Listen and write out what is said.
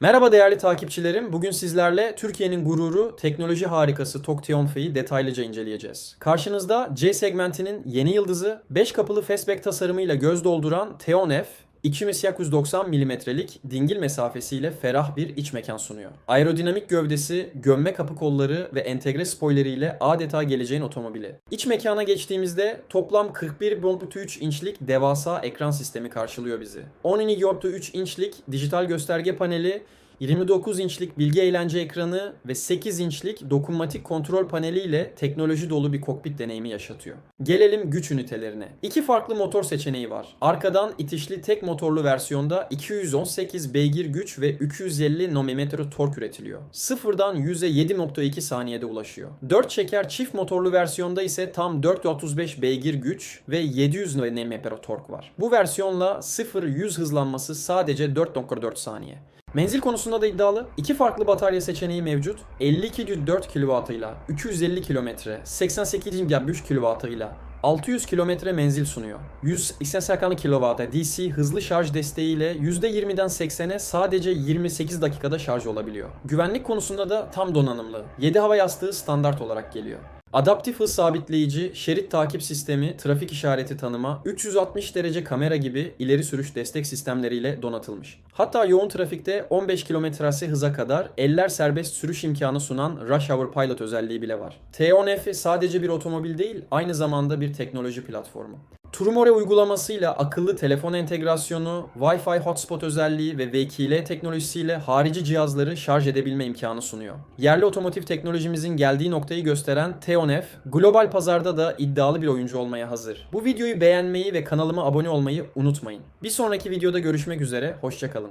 Merhaba değerli takipçilerim. Bugün sizlerle Türkiye'nin gururu, teknoloji harikası TOG Teonfe'yi detaylıca inceleyeceğiz. Karşınızda C segmentinin yeni yıldızı, 5 kapılı fastback tasarımıyla göz dolduran Teon 2890 mm'lik dingil mesafesiyle ferah bir iç mekan sunuyor. Aerodinamik gövdesi, gömme kapı kolları ve entegre spoileriyle adeta geleceğin otomobili. İç mekana geçtiğimizde toplam 41.3 inçlik devasa ekran sistemi karşılıyor bizi. 12.3 inçlik dijital gösterge paneli 29 inçlik bilgi eğlence ekranı ve 8 inçlik dokunmatik kontrol paneliyle teknoloji dolu bir kokpit deneyimi yaşatıyor. Gelelim güç ünitelerine. İki farklı motor seçeneği var. Arkadan itişli tek motorlu versiyonda 218 beygir güç ve 250 Nm tork üretiliyor. Sıfırdan 100'e 7.2 saniyede ulaşıyor. 4 çeker çift motorlu versiyonda ise tam 435 beygir güç ve 700 Nm tork var. Bu versiyonla 0-100 hızlanması sadece 4.4 saniye. Menzil konusunda da iddialı. İki farklı batarya seçeneği mevcut. 52.4 kW ile 250 km, 88.3 kW ile 600 km menzil sunuyor. 180 kW'da DC hızlı şarj desteğiyle %20'den 80'e sadece 28 dakikada şarj olabiliyor. Güvenlik konusunda da tam donanımlı. 7 hava yastığı standart olarak geliyor. Adaptif hız sabitleyici, şerit takip sistemi, trafik işareti tanıma, 360 derece kamera gibi ileri sürüş destek sistemleriyle donatılmış. Hatta yoğun trafikte 15 km/s hıza kadar eller serbest sürüş imkanı sunan Rush Hour Pilot özelliği bile var. T10F sadece bir otomobil değil, aynı zamanda bir teknoloji platformu. Turmore uygulamasıyla akıllı telefon entegrasyonu, Wi-Fi hotspot özelliği ve VKL teknolojisiyle harici cihazları şarj edebilme imkanı sunuyor. Yerli otomotiv teknolojimizin geldiği noktayı gösteren T10F, global pazarda da iddialı bir oyuncu olmaya hazır. Bu videoyu beğenmeyi ve kanalıma abone olmayı unutmayın. Bir sonraki videoda görüşmek üzere, hoşçakalın.